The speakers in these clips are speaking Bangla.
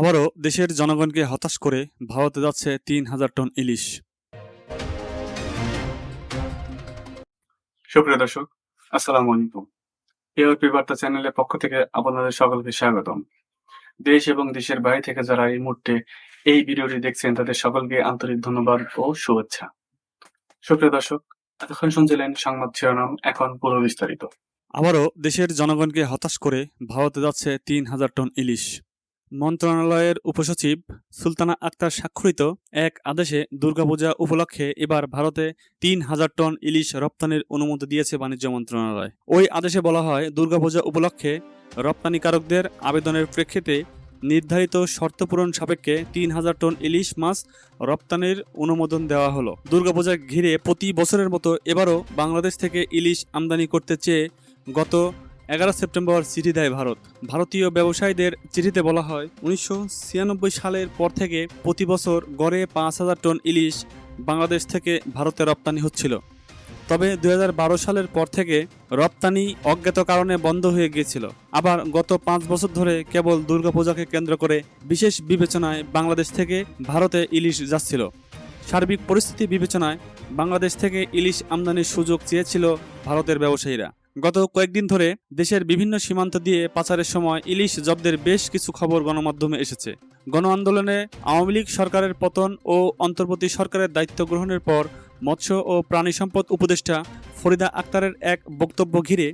আবারও দেশের জনগণকে হতাশ করে ভারতে যাচ্ছে তিন হাজার টন ইলিশ। সুপ্রিয় দর্শক আসসালামু আলাইকুম। এআরপি বার্তা চ্যানেলের পক্ষ থেকে আপনাদের সকলকে স্বাগতম। দেশ এবং দেশের বাইরে থেকে যারা এই মুহূর্তে এই ভিডিওটি দেখছেন তাদের সকলকে আন্তরিক ধন্যবাদ ও শুভেচ্ছা। সুপ্রিয় দর্শক এতক্ষণ শুনছিলেন সংবাদ শিরোনাম এখন পুরো বিস্তারিত। আবারও দেশের জনগণকে হতাশ করে ভারতে যাচ্ছে তিন হাজার টন ইলিশ। মন্ত্রণালয়ের উপসচিব সুলতানা আক্তার স্বাক্ষরিত এক আদেশে দুর্গাপূজা উপলক্ষে এবার ভারতে তিন হাজার টন ইলিশ রপ্তানির অনুমতি দিয়েছে বাণিজ্য মন্ত্রণালয়। ওই আদেশে বলা হয়, দুর্গাপূজা উপলক্ষে রপ্তানিকারকদের আবেদনের প্রেক্ষিতে নির্ধারিত শর্ত পূরণ সাপেক্ষে তিন হাজার টন ইলিশ মাছ রপ্তানির অনুমোদন দেওয়া হলো। দুর্গাপূজা ঘিরে প্রতি বছরের মতো এবারও বাংলাদেশ থেকে ইলিশ আমদানি করতে চেয়ে গত এগারো সেপ্টেম্বর চিঠি দেয় ভারত। ভারতীয় ব্যবসায়ীদের চিঠিতে বলা হয়, উনিশশো ছিয়ানব্বই সালের পর থেকে প্রতি বছর গড়ে পাঁচ হাজার টন ইলিশ বাংলাদেশ থেকে ভারতে রপ্তানি হচ্ছিল। তবে দু হাজার বারো সালের পর থেকে রপ্তানি অজ্ঞাত কারণে বন্ধ হয়ে গিয়েছিল। আবার গত পাঁচ বছর ধরে কেবল দুর্গাপূজাকে কেন্দ্র করে বিশেষ বিবেচনায় বাংলাদেশ থেকে ভারতে ইলিশ যাচ্ছিল। সার্বিক পরিস্থিতি বিবেচনায় বাংলাদেশ থেকে ইলিশ আমদানির সুযোগ চেয়েছিল ভারতের ব্যবসায়ীরা। গত কয়েকদিন ধরে দেশের বিভিন্ন সীমান্ত দিয়ে পাচারের সময় ইলিশ জব্দের বেশ কিছু খবর গণমাধ্যমে এসেছে। গণ আন্দোলনে আওয়ামী লীগ সরকারের পতন ও অন্তর্বর্তী সরকারের দায়িত্ব গ্রহণের পর মৎস্য ও প্রাণী সম্পদ উপদেষ্টা ফরিদা আক্তারের এক বক্তব্য ঘিরে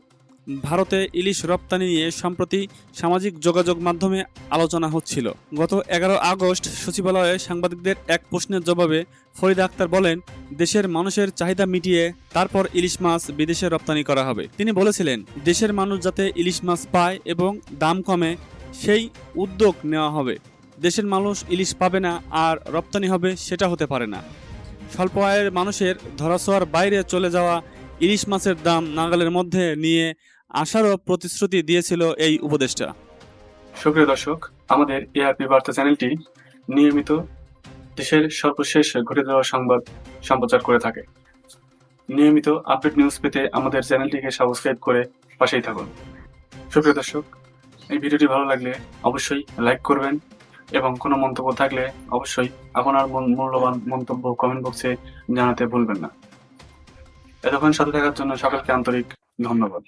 ভারতে ইলিশ রপ্তানি নিয়ে সম্প্রতি সামাজিক যোগাযোগ মাধ্যমে আলোচনা হচ্ছিল। গত এগারো আগস্ট সচিবালয়ে সাংবাদিকদের এক প্রশ্নের জবাবে ফরিদা আক্তার বলেন দেশের মানুষের চাহিদা মিটিয়ে তারপর ইলিশ মাছ বিদেশে রপ্তানি করা হবে। তিনি বলেছিলেন, দেশের মানুষ যাতে ইলিশ মাছ পায় এবং দাম কমে, সেই উদ্যোগ নেওয়া হবে। দেশের মানুষ ইলিশ পাবে না আর রপ্তানি হবে, সেটা হতে পারে না। স্বল্প আয়ের মানুষের ধরাছোঁয়ার বাইরে চলে যাওয়া ইলিশ মাছের দাম নাগালের মধ্যে নিয়ে আসারও প্রতিশ্রুতি দিয়েছিল এই উপদেষ্টা। সুপ্রিয় দর্শক, আমাদের এআরপি বার্তা চ্যানেলটি নিয়মিত দেশের সর্বশেষ ঘটে যাওয়া সংবাদ সম্প্রচার করে থাকে। নিয়মিত আপডেট নিউজ পেতে আমাদের চ্যানেলটিকে সাবস্ক্রাইব করে পাশেই থাকুন। সুপ্রিয় দর্শক, এই ভিডিওটি ভালো লাগলে অবশ্যই লাইক করবেন এবং কোনো মন্তব্য থাকলে অবশ্যই আপনার মূল- মূল্যবান মন্তব্য কমেন্ট বক্সে জানাতে ভুলবেন না। এতক্ষণ সাথে থাকার জন্য সকলকে আন্তরিক ধন্যবাদ।